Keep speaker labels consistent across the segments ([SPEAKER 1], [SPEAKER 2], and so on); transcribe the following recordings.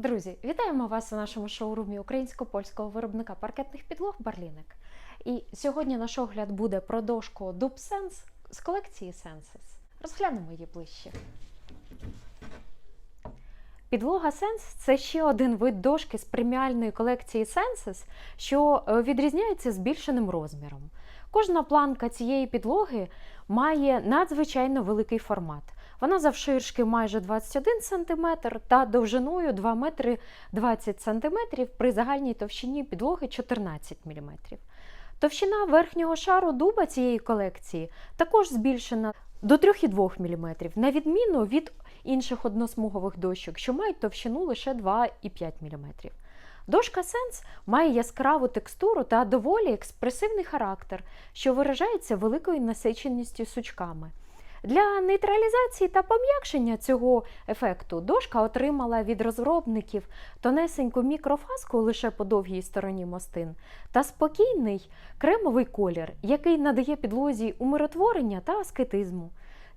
[SPEAKER 1] Друзі, вітаємо вас у нашому шоурумі українсько-польського виробника паркетних підлог Барліник. І сьогодні наш огляд буде про дошку DubSense з колекції Senses. Розглянемо її ближче. Підлога Sense – це ще один вид дошки з преміальної колекції Senses, що е, відрізняється збільшеним розміром. Кожна планка цієї підлоги має надзвичайно великий формат. Вона завширшки майже 21 см та довжиною 2 метри 20 см при загальній товщині підлоги 14 мм. Товщина верхнього шару дуба цієї колекції також збільшена до 3,2 мм, на відміну від інших односмугових дощок, що мають товщину лише 2,5 мм. Дошка Sense має яскраву текстуру та доволі експресивний характер, що виражається великою насиченістю сучками. Для нейтралізації та пом'якшення цього ефекту дошка отримала від розробників тонесеньку мікрофаску лише по довгій стороні мостин та спокійний кремовий колір, який надає підлозі умиротворення та аскетизму.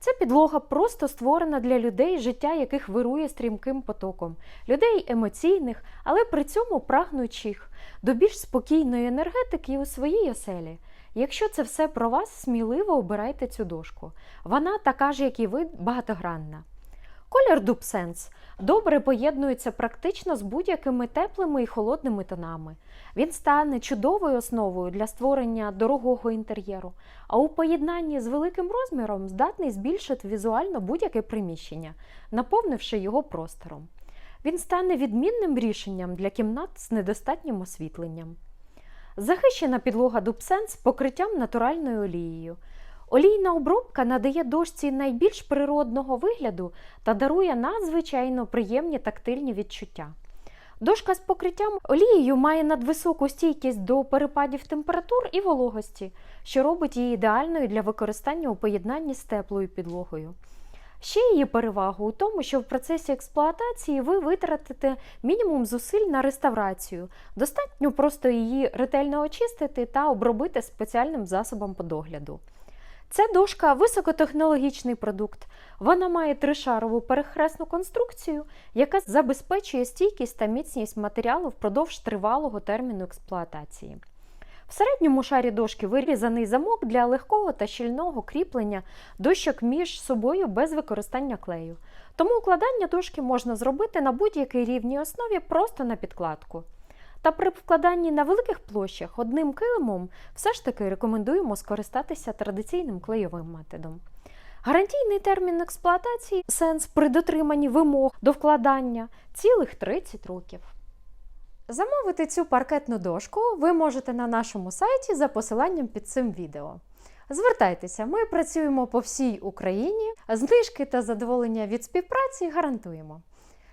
[SPEAKER 1] Ця підлога просто створена для людей, життя яких вирує стрімким потоком, людей емоційних, але при цьому прагнучих до більш спокійної енергетики у своїй оселі. Якщо це все про вас, сміливо обирайте цю дошку. Вона така ж, як і ви, багатогранна. Колір DubSense добре поєднується практично з будь-якими теплими і холодними тонами. Він стане чудовою основою для створення дорогого інтер'єру, а у поєднанні з великим розміром здатний збільшити візуально будь-яке приміщення, наповнивши його простором. Він стане відмінним рішенням для кімнат з недостатнім освітленням. Захищена підлога DubSense покриттям натуральною олією. Олійна обробка надає дошці найбільш природного вигляду та дарує надзвичайно приємні тактильні відчуття. Дошка з покриттям олією має надвисоку стійкість до перепадів температур і вологості, що робить її ідеальною для використання у поєднанні з теплою підлогою. Ще її перевага у тому, що в процесі експлуатації ви витратите мінімум зусиль на реставрацію. Достатньо просто її ретельно очистити та обробити спеціальним засобом по догляду. Ця дошка високотехнологічний продукт. Вона має тришарову перехресну конструкцію, яка забезпечує стійкість та міцність матеріалу впродовж тривалого терміну експлуатації. В середньому шарі дошки вирізаний замок для легкого та щільного кріплення дощок між собою без використання клею. Тому укладання дошки можна зробити на будь-якій рівній основі просто на підкладку. Та при вкладанні на великих площах одним килимом все ж таки рекомендуємо скористатися традиційним клейовим методом. Гарантійний термін експлуатації сенс при дотриманні вимог до вкладання цілих 30 років. Замовити цю паркетну дошку ви можете на нашому сайті за посиланням під цим відео. Звертайтеся, ми працюємо по всій Україні, знижки та задоволення від співпраці гарантуємо.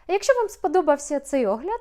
[SPEAKER 1] Якщо вам сподобався цей огляд,